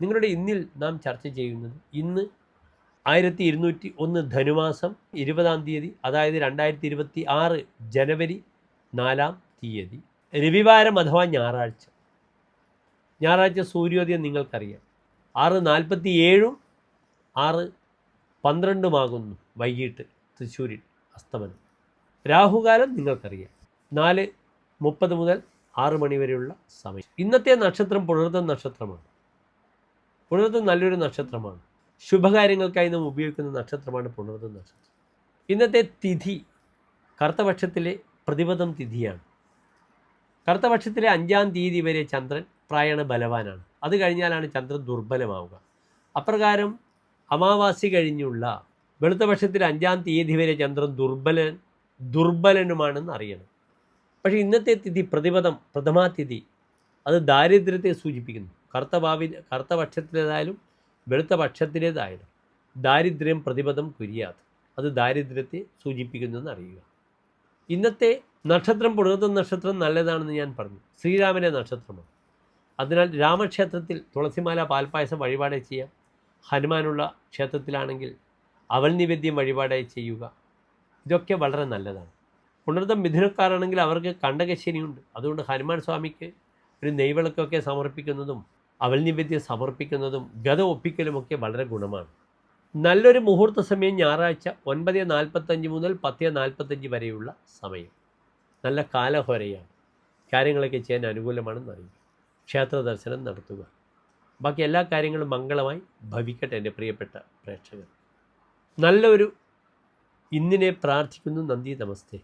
നിങ്ങളുടെ ഇന്നിൽ നാം ചർച്ച ചെയ്യുന്നത് ഇന്ന് ആയിരത്തി ഇരുന്നൂറ്റി ഒന്ന് ധനുമാസം ഇരുപതാം തീയതി അതായത് രണ്ടായിരത്തി ഇരുപത്തി ആറ് ജനുവരി നാലാം തീയതി. രവിവാരം അഥവാ ഞായറാഴ്ച. ഞായറാഴ്ച സൂര്യോദയം നിങ്ങൾക്കറിയാം. ആറ് നാൽപ്പത്തി ഏഴും ആറ് പന്ത്രണ്ടുമാകുന്നു വൈകിട്ട് തൃശ്ശൂരിൽ അസ്തമനം. രാഹുകാലം നിങ്ങൾക്കറിയാം. നാല് മുപ്പത് മുതൽ ആറ് മണിവരെയുള്ള സമയം. ഇന്നത്തെ നക്ഷത്രം പുലർത്തൻ നക്ഷത്രമാണ്. പുണർതം നല്ലൊരു നക്ഷത്രമാണ്. ശുഭകാര്യങ്ങൾക്കായി നാം ഉപയോഗിക്കുന്ന നക്ഷത്രമാണ് പുണർതം നക്ഷത്രം. ഇന്നത്തെ തിഥി കറുത്തപക്ഷത്തിലെ പ്രതിപദം തിഥിയാണ്. കറുത്തപക്ഷത്തിലെ അഞ്ചാം തീയതി വരെ ചന്ദ്രൻ പ്രായണ ബലവാനാണ്. അത് കഴിഞ്ഞാലാണ് ചന്ദ്രൻ ദുർബലമാവുക. അപ്രകാരം അമാവാസി കഴിഞ്ഞുള്ള വെളുത്തപക്ഷത്തിലെ അഞ്ചാം തീയതി വരെ ചന്ദ്രൻ ദുർബലൻ ദുർബലനുമാണെന്ന് അറിയണം. പക്ഷേ ഇന്നത്തെ തിഥി പ്രതിപദം പ്രഥമാതിഥി അത് ദാരിദ്ര്യത്തെ സൂചിപ്പിക്കുന്നു. കറുത്ത ഭാവി കറുത്ത പക്ഷത്തിലേതായാലും വെളുത്ത പക്ഷത്തിലേതായാലും ദാരിദ്ര്യം പ്രതിപദം കുര്യാത് അത് ദാരിദ്ര്യത്തെ സൂചിപ്പിക്കുന്നു എന്ന് അറിയുക. ഇന്നത്തെ നക്ഷത്രം പുണർത്ത നക്ഷത്രം നല്ലതാണെന്ന് ഞാൻ പറഞ്ഞു. ശ്രീരാമന്റെ നക്ഷത്രമാണ്. അതിനാൽ രാമക്ഷേത്രത്തിൽ തുളസിമാല പാൽപ്പായസം വഴിപാടായി ചെയ്യാം. ഹനുമാനുള്ള ക്ഷേത്രത്തിലാണെങ്കിൽ അവൽ നിവേദ്യം വഴിപാടായി ചെയ്യുക. ഇതൊക്കെ വളരെ നല്ലതാണ്. പുണർത്തം മിഥുനക്കാരാണെങ്കിൽ അവർക്ക് കണ്ടകശനിയുണ്ട് അതുകൊണ്ട് ഹനുമാൻ സ്വാമിക്ക് ഒരു നെയ്വിളക്കൊക്കെ സമർപ്പിക്കുന്നതും അവൽ നിവേദ്യം സമർപ്പിക്കുന്നതും ഗത ഒപ്പിക്കലുമൊക്കെ വളരെ ഗുണമാണ്. നല്ലൊരു മുഹൂർത്ത സമയം ഞായറാഴ്ച ഒൻപത് നാൽപ്പത്തഞ്ച് മുതൽ പത്ത് നാൽപ്പത്തഞ്ച് വരെയുള്ള സമയം. നല്ല കാലഹോരയാണ്. കാര്യങ്ങളൊക്കെ ചെയ്യാൻ അനുകൂലമാണെന്ന് അറിയുക. ക്ഷേത്ര ദർശനം നടത്തുക. ബാക്കി എല്ലാ കാര്യങ്ങളും മംഗളമായി ഭവിക്കട്ടെ എന്റെ പ്രിയപ്പെട്ട പ്രേക്ഷകർ. നല്ലൊരു ഇന്നിനെ പ്രാർത്ഥിക്കുന്നു. നന്ദി. നമസ്തേ.